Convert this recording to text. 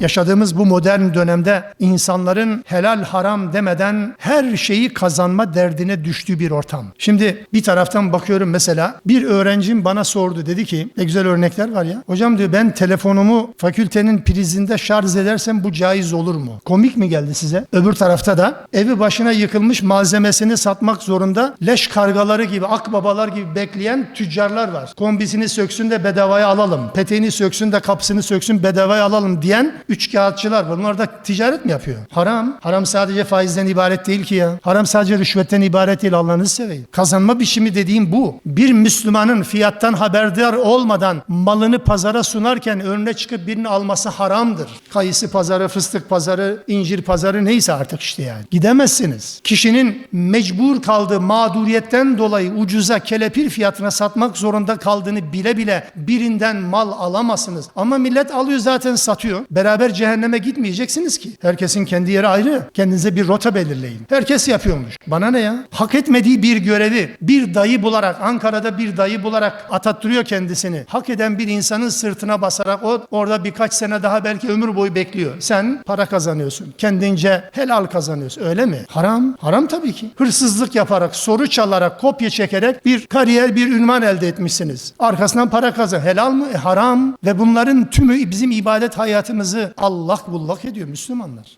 Yaşadığımız bu modern dönemde insanların helal haram demeden her şeyi kazanma derdine düştüğü bir ortam. Şimdi bir taraftan bakıyorum mesela bir öğrencim bana sordu dedi ki ne güzel örnekler var ya. Hocam diyor ben telefonumu fakültenin prizinde şarj edersem bu caiz olur mu? Komik mi geldi size? Öbür tarafta da evi başına yıkılmış malzemesini satmak zorunda leş kargaları gibi akbabalar gibi bekleyen tüccarlar var. Kombisini söksün de bedavaya alalım. Peteğini söksün de kapısını söksün bedavaya alalım diyen üç kağıtçılar. Bunlar da ticaret mi yapıyor? Haram. Haram sadece faizden ibaret değil ki ya. Haram sadece rüşvetten ibaret değil Allah'ınızı seveyim. Kazanma biçimi dediğim bu. Bir Müslümanın fiyattan haberdar olmadan malını pazara sunarken önüne çıkıp birini alması haramdır. Kayısı pazarı, fıstık pazarı, incir pazarı neyse artık işte yani. Gidemezsiniz. Kişinin mecbur kaldığı mağduriyetten dolayı ucuza kelepir fiyatına satmak zorunda kaldığını bile bile birinden mal alamazsınız. Ama millet alıyor zaten satıyor. Beraber cehenneme gitmeyeceksiniz ki. Herkesin kendi yeri ayrı. Kendinize bir rota belirleyin. Herkes yapıyormuş. Bana ne ya? Hak etmediği bir görevi bir dayı bularak, Ankara'da bir dayı bularak atattırıyor kendisini. Hak eden bir insanın sırtına basarak o orada birkaç sene daha belki ömür boyu bekliyor. Sen para kazanıyorsun. Kendince helal kazanıyorsun. Öyle mi? Haram. Haram tabii ki. Hırsızlık yaparak, soru çalarak, kopya çekerek bir kariyer, bir ünvan elde etmişsiniz. Arkasından para kazan. Helal mı? E, haram. Ve bunların tümü bizim ibadet hayatımızı Allah bullak ediyor Müslümanlar.